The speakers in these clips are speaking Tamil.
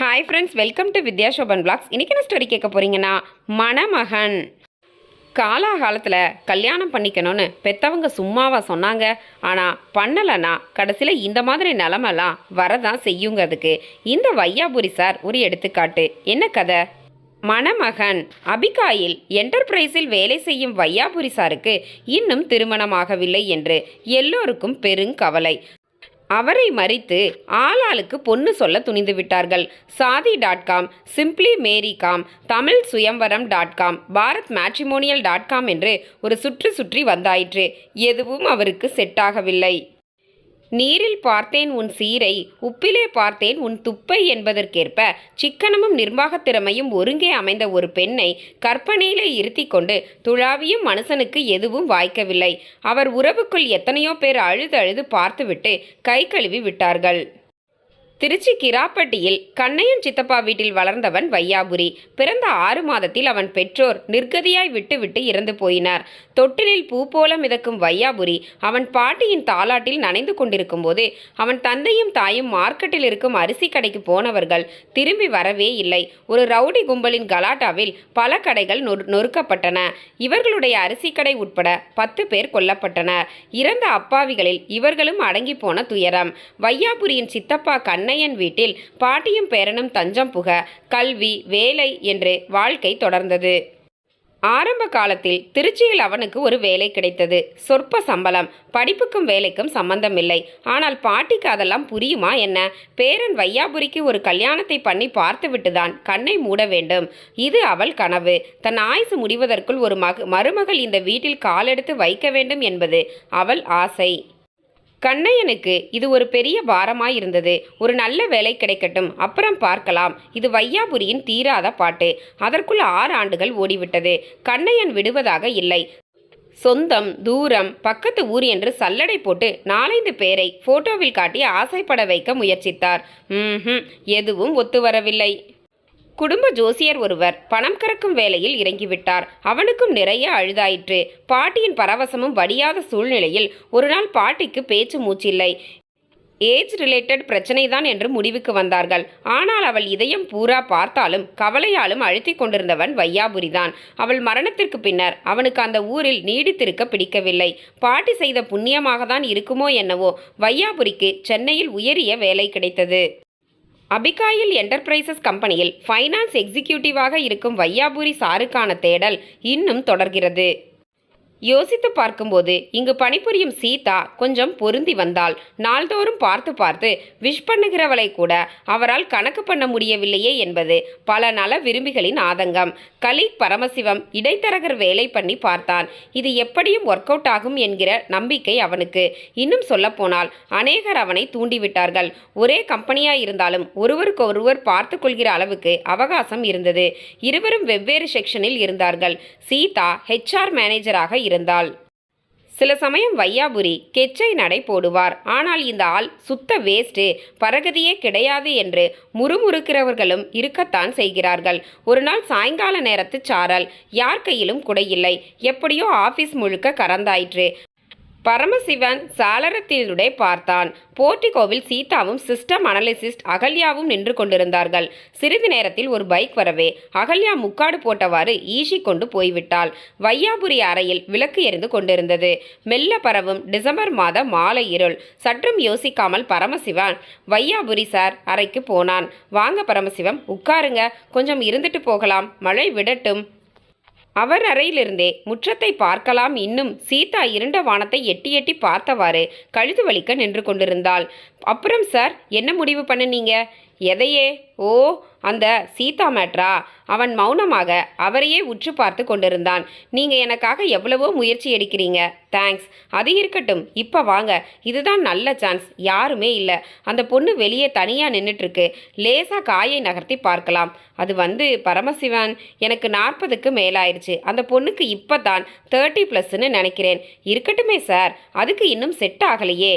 Hi friends welcome to Vidya Sobhan blogs இன்றைக்கி என்ன ஸ்டோரி கேட்க போகிறீங்கன்னா மணமகன். காலாகாலத்தில் கல்யாணம் பண்ணிக்கணும்னு பெத்தவங்க சும்மாவா சொன்னாங்க. ஆனால் பண்ணலைன்னா கடைசியில் இந்த மாதிரி நிலமெல்லாம் வரதான் செய்யுங்க அதுக்கு. இந்த வையாபுரி சார் ஒரு எடுத்துக்காட்டு. என்ன கதை? மணமகன் அபிகாயில் என்டர்பிரைஸில் வேலை செய்யும் வையாபுரி சாருக்கு இன்னும் திருமணமாகவில்லை என்று எல்லோருக்கும் பெருங்கவலை. அவரை மறித்து ஆளாளுக்கு பொண்ணு சொல்ல துணிந்து விட்டார்கள். Shaadi dot com simply marry com Tamil Suyamvaram dot com Bharat matrimonial dot com என்று ஒரு சுற்று சுற்றி வந்தாயிற்று. எதுவும் அவருக்கு செட்டாகவில்லை நீரில் பார்த்தேன் உன் சீரை உப்பிலே பார்த்தேன் உன் துப்பை என்பதற்கேற்ப சிக்கனமும் நிர்வாகத் திறமையும் ஒருங்கே அமைந்த ஒரு பெண்ணை கற்பனையிலே இருத்தி கொண்டு துழாவியும் மனுஷனுக்கு எதுவும் வாய்க்கவில்லை. அவர் உறவுக்குள் எத்தனையோ பேர் அழுது அழுது பார்த்துவிட்டு கை கழுவி விட்டார்கள். திருச்சி கிராப்பட்டியில் கண்ணையன் சித்தப்பா வீட்டில் வளர்ந்தவன் வையாபுரி. பிறந்த ஆறு மாதத்தில் அவன் பெற்றோர் நிர்கதியாய் விட்டுவிட்டு இறந்து போயினார். தொட்டிலில் பூ போல மிதக்கும் வையாபுரி அவன் பாட்டியின் தாலாட்டில் நனைந்து கொண்டிருக்கும் போது அவன் தந்தையும் தாயும் மார்க்கெட்டில் இருக்கும் அரிசி கடைக்கு போனவர்கள் திரும்பி வரவே இல்லை. ஒரு ரவுடி கும்பலின் கலாட்டாவில் பல கடைகள் நொறு நொறுக்கப்பட்டன. இவர்களுடைய அரிசி கடை உட்பட பத்து பேர் கொல்லப்பட்டனர். இறந்த அப்பாவிகளில் இவர்களும் அடங்கி போன துயரம். வையாபுரியின் சித்தப்பா கண்ணையன் வீட்டில் பாட்டியும் பேரனும் தஞ்சம் புக கல்வி வேலை என்று வாழ்க்கை தொடர்ந்தது. ஆரம்ப காலத்தில் திருச்சியில் அவனுக்கு ஒரு வேலை கிடைத்தது. சொற்ப சம்பளம் படிப்புக்கும் வேலைக்கும் சம்பந்தமில்லை. ஆனால் பாட்டிக்கு அதெல்லாம் புரியுமா என்ன? பேரன் வையாபுரிக்கு ஒரு கல்யாணத்தை பண்ணி பார்த்துவிட்டுதான் கண்ணை மூட வேண்டும். இது அவள் கனவு. தன் ஆயுசு முடிவதற்குள் ஒரு மக மருமகள் இந்த வீட்டில் காலெடுத்து வைக்க வேண்டும் என்பது அவள் ஆசை. கண்ணையனுக்கு இது ஒரு பெரிய பாரமாய் இருந்தது ஒரு நல்ல வேலை கிடைக்கட்டும். அப்புறம் பார்க்கலாம். இது வையாபுரியின் தீராத பாட்டு. அதற்குள் ஆறு ஆண்டுகள் ஓடிவிட்டது. கண்ணையன் விடுவதாக இல்லை. சொந்தம் தூரம் பக்கத்து ஊர் என்று சல்லடை போட்டு நாலைந்து பேரை போட்டோவில் காட்டி ஆசைப்பட வைக்க முயற்சித்தார். ம் எதுவும் ஒத்து வரவில்லை. குடும்ப ஜோசியர் ஒருவர் பணம் கறக்கும் வேலையில் இறங்கிவிட்டார். அவனுக்கும் நிறைய அழுதாயிற்று. பாட்டியின் பரவசமும் வடியாத சூழ்நிலையில் ஒருநாள் பாட்டிக்கு பேச்சு மூச்சில்லை. ஏஜ் ரிலேட்டட் பிரச்சனைதான் என்று முடிவுக்கு வந்தார்கள். ஆனால் அவள் இதயம் பூரா பார்த்தாலும் கவலையாலும் அழுத்திக் கொண்டிருந்தவன் வையாபுரிதான். அவள் மரணத்திற்கு பின்னர் அவனுக்கு அந்த ஊரில் நீடித்திருக்க பிடிக்கவில்லை. பாட்டி செய்த புண்ணியமாக தான் இருக்குமோ என்னவோ வையாபுரிக்கு சென்னையில் உயரிய வேலை கிடைத்தது. அபிகாயில் என்டர்பிரைசஸ் கம்பெனியில் ஃபைனான்ஸ் எக்ஸிக்யூட்டிவாக இருக்கும் வையாபுரி சாருக்கான தேடல் இன்னும் தொடர்கிறது. யோசித்து பார்க்கும்போது இங்கு பணிபுரியும் சீதா கொஞ்சம் பொருந்தி வந்தாள். நாள்தோறும் பார்த்து பார்த்து விஷ் பண்ணுகிறவளை கூட அவரால் கணக்கு பண்ண முடியவில்லையே என்பது பல நல விரும்பிகளின் ஆதங்கம். கலீக் பரமசிவம் இடைத்தரகர் வேலை பண்ணி பார்த்தான். இது எப்படியும் ஒர்க் அவுட் ஆகும் என்கிற நம்பிக்கை அவனுக்கு. இன்னும் சொல்லப்போனால் அநேகர் அவனை தூண்டிவிட்டார்கள். ஒரே கம்பெனியாக இருந்தாலும் ஒருவருக்கொருவர் பார்த்து கொள்கிற அளவுக்கு அவகாசம் இருந்தது. இருவரும் வெவ்வேறு செக்ஷனில் இருந்தார்கள். சீதா ஹெச்ஆர் மேனேஜராக இருந்தாள். சில சமயம் வையாபுரி கெச்சை நடை போடுவார். ஆனால் இந்த ஆள் சுத்த வேஸ்ட்டு பரகதியே கிடையாது என்று முறுமுறுக்கிறவர்களும் இருக்கத்தான் செய்கிறார்கள். ஒரு நாள் சாயங்கால நேரத்து சாரல் யார் கையிலும் குடையில்லை. எப்படியோ ஆபீஸ் முழுக்க கறந்தாயிற்று. பரமசிவன் சாளரத்தினுடைய பார்த்தான். போர்டிகோவில் சீதாவும் சிஸ்டம் அனலிசிஸ்ட் அகல்யாவும் நின்று கொண்டிருந்தார்கள். சிறிது நேரத்தில் ஒரு பைக் வரவே. அகல்யா முக்காடு போட்டவாறு ஈசி கொண்டு போய்விட்டாள். வையாபுரி அறையில் விளக்கு எரிந்து கொண்டிருந்தது. மெல்ல பரவும் டிசம்பர் மாத மாலை இருள். சற்றும் யோசிக்காமல் பரமசிவன் வையாபுரி சார் அறைக்கு போனான். வாங்க பரமசிவம் உட்காருங்க. கொஞ்சம் இருந்துட்டு போகலாம். மழை விடட்டும். அவர் அறையிலிருந்தே முற்றத்தை பார்க்கலாம் இன்னும் சீதா இருண்ட வானத்தை எட்டி எட்டி பார்த்தவாறு கழுது வலிக்க நின்று கொண்டிருந்தாள். அப்புறம் சார் என்ன முடிவு பண்ணுனீங்க? எதையே? ஓ அந்த சீதா மேட்ரா. அவன் மௌனமாக அவரையே உற்று பார்த்து கொண்டிருந்தான். நீங்கள் எனக்காக எவ்வளவோ முயற்சி எடுக்கிறீங்க. தேங்க்ஸ் அது இருக்கட்டும். இப்போ வாங்க. இதுதான் நல்ல சான்ஸ் யாருமே இல்லை. அந்த பொண்ணு வெளியே தனியாக நின்றுட்டுருக்கு லேசாக காயை நகர்த்தி பார்க்கலாம். அது வந்து பரமசிவன். எனக்கு நாற்பதுக்கு மேலாயிருச்சு. அந்த பொண்ணுக்கு இப்போ தான் தேர்ட்டி ப்ளஸ்ன்னு நினைக்கிறேன். இருக்கட்டுமே சார் அதுக்கு இன்னும் செட் ஆகலையே.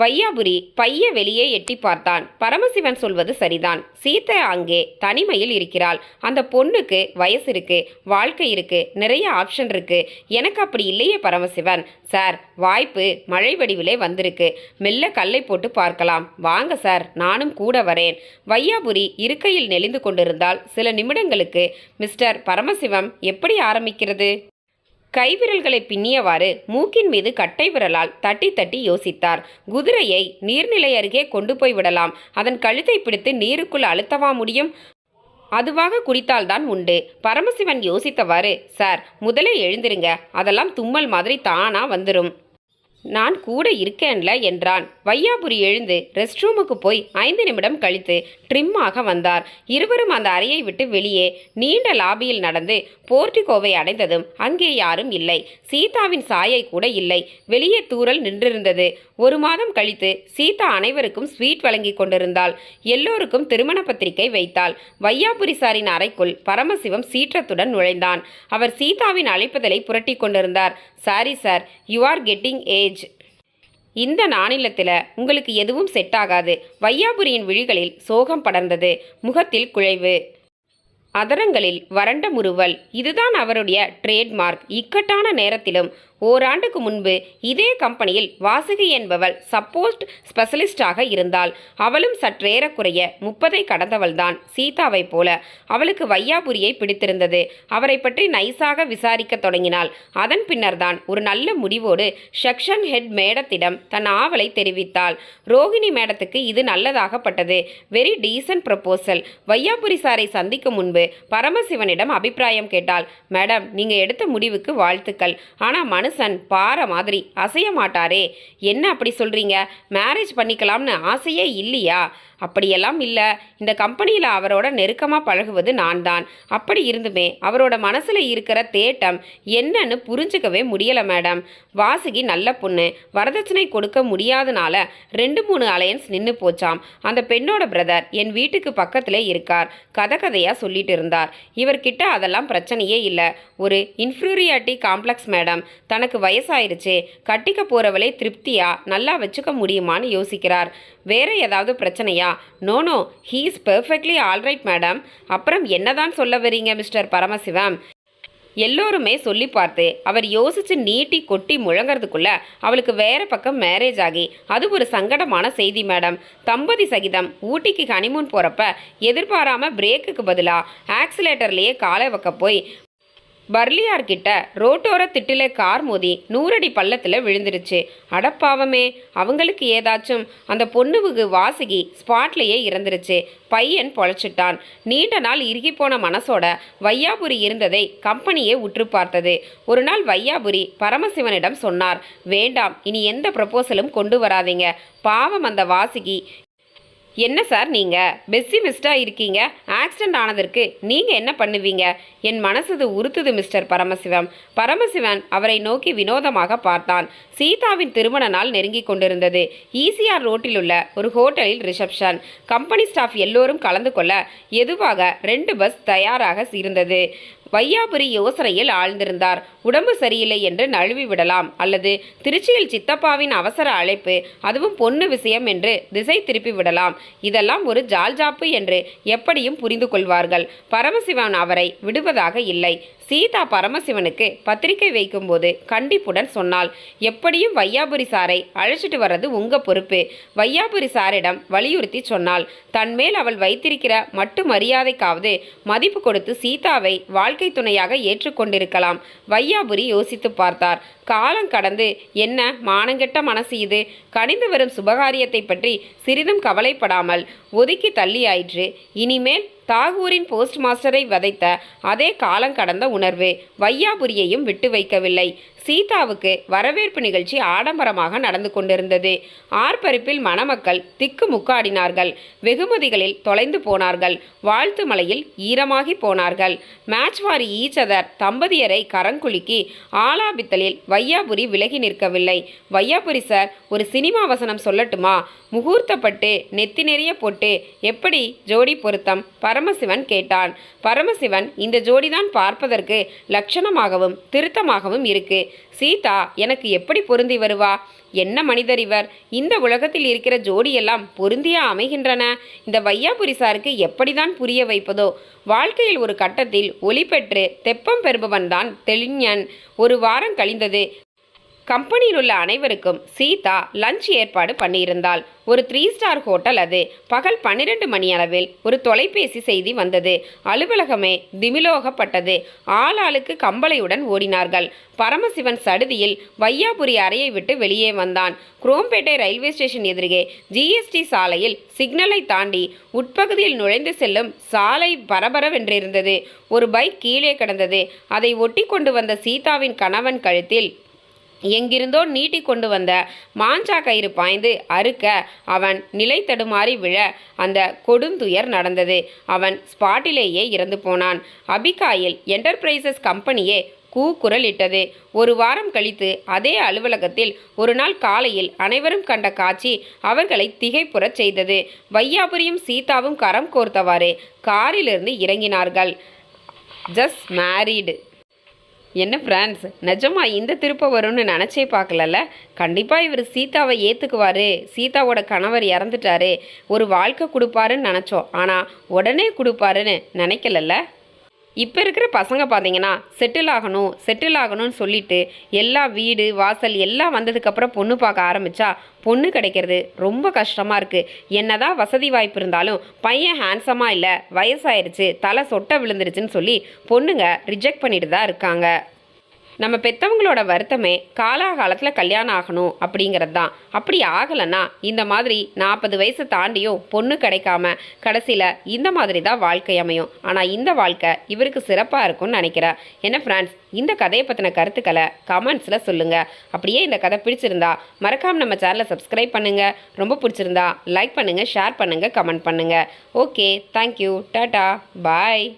வையாபுரி பைய வெளியே எட்டி பார்த்தான். பரமசிவன் சொல்வது சரிதான். சீத்தை அங்கே தனிமையில் இருக்கிறாள். அந்த பொண்ணுக்கு வயசு இருக்கு வாழ்க்கை இருக்கு நிறைய ஆப்ஷன் இருக்கு. எனக்கு அப்படி இல்லையே பரமசிவன். சார் வாய்ப்பு மழை வடிவிலே வந்திருக்கு. மெல்ல கல்லை போட்டு பார்க்கலாம். வாங்க சார் நானும் கூட வரேன். வையாபுரி இருக்கையில் நெளிந்து கொண்டிருந்தால் சில நிமிடங்களுக்கு மிஸ்டர் பரமசிவம் எப்படி ஆரம்பிக்கிறது? கைவிரல்களை பின்னியவாறு மூக்கின் மீது கட்டை விரலால் தட்டி தட்டி யோசித்தார். குதிரையை நீர்நிலை அருகே கொண்டு போய் விடலாம். அதன் கழுத்தை பிடித்து நீருக்குள் அழுத்தவா முடியும்? அதுவாக குடித்தால்தான் உண்டு. பரமசிவன் யோசித்தவாறு சார் முதலே எழுந்திருங்க. அதெல்லாம் தும்மல் மாதிரி தானா வந்துடும் நான் கூட இருக்கேன்ல என்றான். வையாபுரி எழுந்து ரெஸ்ட் ரூமுக்கு போய் ஐந்து நிமிடம் கழித்து ட்ரிம்மாக வந்தார். இருவரும் அந்த அறையை விட்டு வெளியே நீண்ட லாபியில் நடந்து போர்டிகோவை அடைந்ததும் அங்கே யாரும் இல்லை. சீதாவின் சாயை கூட இல்லை. வெளியே தூரல் நின்றிருந்தது. ஒரு மாதம் கழித்து சீதா அனைவருக்கும் ஸ்வீட் வழங்கி கொண்டிருந்தாள். எல்லோருக்கும் திருமண பத்திரிகை வைத்தாள். வையாபுரி சாரின் அறைக்குள் பரமசிவம் சீற்றத்துடன் நுழைந்தான். அவர் சீதாவின் அழைப்புதலை புரட்டி கொண்டிருந்தார். Sorry sir you are getting age இந்த நாணிலத்தில் உங்களுக்கு எதுவும் செட் ஆகாது வையாபுரியின் விழிகளில் சோகம் படர்ந்தது. முகத்தில் குழைவு. அதரங்களில் வறண்ட முறுவல். இதுதான் அவருடைய ட்ரேட்மார்க் இக்கட்டான நேரத்திலும் ஓராண்டுக்கு முன்பு இதே கம்பெனியில் வாசுகி என்பவள் சப்போஸ்ட் ஸ்பெஷலிஸ்டாக இருந்தாள். அவளும் சற்றேறக்குறைய முப்பதை கடந்தவள்தான் சீதாவைப் போல. அவளுக்கு வையாபுரியை பிடித்திருந்தது. அவரை பற்றி நைஸாக விசாரிக்க தொடங்கினாள். அதன் பின்னர்தான் ஒரு நல்ல முடிவோடு செக்ஷன் ஹெட் மேடத்திடம் தன் ஆவலை தெரிவித்தாள். ரோகிணி மேடத்துக்கு இது நல்லதாகப்பட்டது. வெரி டீசன்ட் ப்ரப்போசல் வையாபுரி சாரை சந்திக்கும் முன்பு பரமசிவனிடம் அபிப்பிராயம் கேட்டாள். மேடம் நீங்க எடுத்த முடிவுக்கு வாழ்த்துக்கள். ஆனா மனுஷன் பாறை மாதிரி அசைய மாட்டாரே. என்ன அப்படி சொல்றீங்க? மேரேஜ் பண்ணிக்கலாம்னு ஆசையே இல்லையா? அப்படியெல்லாம் இல்லை. இந்த கம்பெனியில் அவரோட நெருக்கமாக பழகுவது நான் தான் அப்படி இருந்துமே அவரோட மனசில் இருக்கிற தேட்டம் என்னன்னு புரிஞ்சுக்கவே முடியலை மேடம் வாசுகி நல்ல பொண்ணு. வரதட்சணை கொடுக்க முடியாதனால ரெண்டு மூணு அலையன்ஸ் நின்று போச்சாம். அந்த பெண்ணோட பிரதர் என் வீட்டுக்கு பக்கத்தில் இருக்கார். கதை கதையாக சொல்லிட்டு இருந்தார். இவர்கிட்ட அதெல்லாம் பிரச்சனையே இல்லை. ஒரு இன்ஃபீரியாரிட்டி காம்ப்ளெக்ஸ் மேடம் தனக்கு வயசாயிருச்சு கட்டிக்க போகிறவளே திருப்தியா நல்லா வச்சுக்க முடியுமான்னு யோசிக்கிறார். வேற ஏதாவது பிரச்சனையா? No no he is perfectly alright madam அப்புறம் என்னதான் சொல்ல வரீங்க மிஸ்டர் பரமசிவம்? எல்லோருமே சொல்லி பார்த்து அவர் யோசிச்சு நீட்டி கொட்டி முழங்கிறதுக்குள்ள அவளுக்கு வேற பக்கம் மேரேஜ் ஆகி அது ஒரு சங்கடமான செய்தி மேடம் தம்பதி சகிதம் ஊட்டிக்கு ஹனிமூன் போறப்ப எதிர்பாராம பிரேக்குக்கு பதிலாக ஆக்சிலேட்டர்லேயே காலை வைக்க போய் பர்லியார் கிட்ட ரோட்டோர திட்டில கார் மோதி நூறடி பள்ளத்தில் விழுந்துருச்சு. அடப்பாவமே அவங்களுக்கு ஏதாச்சும் அந்த பொண்ணுவுக்கு வாசுகி ஸ்பாட்லேயே இறந்துருச்சு. பையன் பொழைச்சிட்டான். நீண்ட நாள் இறுகி போன மனசோட வையாபுரி இருந்ததை கம்பெனியே உற்று பார்த்தது. ஒரு நாள் வையாபுரி பரமசிவனிடம் சொன்னார் வேண்டாம் இனி எந்த ப்ரப்போசலும் கொண்டு வராதீங்க. பாவம் அந்த வாசுகி என்ன சார் நீங்கள் பெஸ்ஸிமிஸ்டாக இருக்கீங்க. ஆக்சிடென்ட் ஆனதற்கு நீங்கள் என்ன பண்ணுவீங்க? என் மனசுது உறுத்துது மிஸ்டர் பரமசிவம். பரமசிவன் அவரை நோக்கி வினோதமாக பார்த்தான். சீதாவின் திருமண நாள் நெருங்கி கொண்டிருந்தது. ஈசிஆர் ரோட்டில் உள்ள ஒரு ஹோட்டலில் ரிசப்ஷன். கம்பெனி ஸ்டாஃப் எல்லோரும் கலந்து கொள்ள எதுவாக ரெண்டு பஸ் தயாராக இருந்தது. வையாபுரி யோசனையில் ஆழ்ந்திருந்தார். உடம்பு சரியில்லை என்று நழுவி விடலாம் அல்லது திருச்சியில் சித்தப்பாவின் அவசர அழைப்பு அதுவும் பொண்ணு விஷயம் என்று திசை திருப்பி விடலாம். இதெல்லாம் ஒரு ஜால்ஜாப்பு என்று எப்படியும் புரிந்து கொள்வார்கள். பரமசிவன் அவரை விடுவதாக இல்லை. சீதா பரமசிவனுக்கு பத்திரிகை வைக்கும்போது கண்டிப்புடன் சொன்னாள் எப்படியும் வையாபுரி சாரை அழைச்சிட்டு வர்றது உங்க பொறுப்பு வையாபுரி சாரிடம் வலியுறுத்தி சொன்னாள். தன்மேல் அவள் வைத்திருக்கிற மட்டு மரியாதைக்காவது மதிப்பு கொடுத்து சீதாவை வாழ்க்கை துணையாக ஏற்றுக்கொண்டிருக்கலாம். வையாபுரி யோசித்து பார்த்தார். காலம் கடந்து என்ன மானங்கெட்ட மனசு இது? கனிந்து வரும் சுபகாரியத்தை பற்றி சிறிதும் கவலைப்படாமல் ஒதுக்கி தள்ளியாயிற்று. இனிமேல் தாகூரின் போஸ்ட் மாஸ்டரை வதைத்த அதே காலம் கடந்த உணர்வு. வையாபுரியையும் விட்டு வைக்கவில்லை. சீதாவுக்கு வரவேற்பு நிகழ்ச்சி ஆடம்பரமாக நடந்து கொண்டிருந்தது. ஆர்ப்பரிப்பில் மணமக்கள் திக்கு முக்காடினார்கள். வெகுமதிகளில் தொலைந்து போனார்கள். வாழ்த்து மலையில் ஈரமாகி போனார்கள். மேட்ச் வாரி ஈச்சதர் தம்பதியரை கரங்குலுக்கி ஆலாபித்தலில் வையாபுரி விலகி நிற்கவில்லை. வையாபுரி சார் ஒரு சினிமா வசனம் சொல்லட்டுமா? முகூர்த்தப்பட்டு நெத்தி நெறிய போட்டு எப்படி ஜோடி பொருத்தம்? பரமசிவன் கேட்டான். பரமசிவன் இந்த ஜோடிதான் பார்ப்பதற்கு லட்சணமாகவும் திருத்தமாகவும் இருக்கு. சீதா எனக்கு எப்படி பொருந்தி வருவா? என்ன மனிதர் இவர்? இந்த உலகத்தில் இருக்கிற ஜோடியெல்லாம் பொருந்தியா அமைகின்றன? இந்த வையாபுரி சாருக்கு எப்படிதான் புரிய வைப்பதோ? வாழ்க்கையில் ஒரு கட்டத்தில் ஒளி பெற்று தெப்பம் பெறுபவன்தான் தெளிஞன். ஒரு வாரம் கழிந்தது கம்பெனியில் உள்ள அனைவருக்கும் சீதா லஞ்ச் ஏற்பாடு பண்ணியிருந்தாள். ஒரு த்ரீ ஸ்டார் ஹோட்டல் அது. பகல் பன்னிரண்டு மணி அளவில் ஒரு தொலைபேசி செய்தி வந்தது. அலுவலகமே திமிலோகப்பட்டது. ஆளாளுக்கு கம்பளையுடன் ஓடினார்கள். பரமசிவன் சடுதியில் வையாபுரி அறையை விட்டு வெளியே வந்தான். குரோம்பேட்டை ரயில்வே ஸ்டேஷன் எதிரே ஜிஎஸ்டி சாலையில் சிக்னலை தாண்டி உட்பகுதியில் நுழைந்து செல்லும் சாலை பரபரவென்றிருந்தது. ஒரு பைக் கீழே கிடந்தது. அதை ஒட்டி கொண்டு வந்த சீதாவின் கணவன் கழுத்தில் எங்கிருந்தோ நீட்டி கொண்டு வந்த மாஞ்சா கயிறு பாய்ந்து அறுக்க அவன் நிலை தடுமாறி விழ அந்த கொடுந்துயர் நடந்தது. அவன் ஸ்பாட்டிலேயே இறந்து போனான். அபிகாயில் என்டர்பிரைசஸ் கம்பெனியே கூக்குரலிட்டது ஒரு வாரம் கழித்து அதே அலுவலகத்தில் ஒரு நாள் காலையில் அனைவரும் கண்ட காட்சி அவர்களை திகைப்புறச் செய்தது. வையாபுரியும் சீதாவும் கரம் கோர்த்தவாறு காரிலிருந்து இறங்கினார்கள். Just married. என்ன ஃப்ரான்ஸ்? நிஜமா இந்த திருப்ப வரும்னு நினச்சே பார்க்கலல்ல? கண்டிப்பாக இவர் சீதாவை ஏற்றுக்குவாரு சீதாவோட கணவர் இறந்துட்டாரு. ஒரு வாழ்க்கை கொடுப்பாருன்னு நினச்சோம். ஆனால் உடனே கொடுப்பாருன்னு நினைக்கலல்ல? இப்போ இருக்கிற பசங்க பார்த்தீங்கன்னா செட்டில் ஆகணும் செட்டில் ஆகணும்னு சொல்லிட்டு எல்லா வீடு வாசல் எல்லாம் வந்ததுக்கப்புறம் பொண்ணு பார்க்க ஆரம்பித்தா பொண்ணு கிடைக்கிறது ரொம்ப கஷ்டமாக இருக்குது என்னதான் வசதி வாய்ப்பு இருந்தாலும் பையன் ஹேண்ட்ஸமாக இல்லை வயசாயிருச்சு தலை சொட்டை விழுந்துருச்சுன்னு சொல்லி பொண்ணுங்க ரிஜெக்ட் பண்ணிட்டு தான் இருக்காங்க. நம்ம பெத்தவங்களோட வருத்தமே காலாகாலத்தில் கல்யாணம் ஆகணும் அப்படிங்கிறது தான் அப்படி ஆகலைன்னா இந்த மாதிரி நாற்பது வயசு தாண்டியும் பொண்ணு கிடைக்காம கடைசியில் இந்த மாதிரி தான் வாழ்க்கை அமையும். ஆனால் இந்த வாழ்க்கை இவருக்கு சிறப்பாக இருக்கும்னு நினைக்கிறேன் என்ன ஃப்ரெண்ட்ஸ் இந்த கதையை பற்றின கருத்துக்களை கமெண்ட்ஸில் சொல்லுங்கள் அப்படியே இந்த கதை பிடிச்சிருந்தா மறக்காமல் நம்ம சேனலை சப்ஸ்கிரைப் பண்ணுங்கள் ரொம்ப பிடிச்சிருந்தா லைக் பண்ணுங்கள் ஷேர் பண்ணுங்கள் கமெண்ட் பண்ணுங்கள் ஓகே தேங்க்யூ டாட்டா பாய்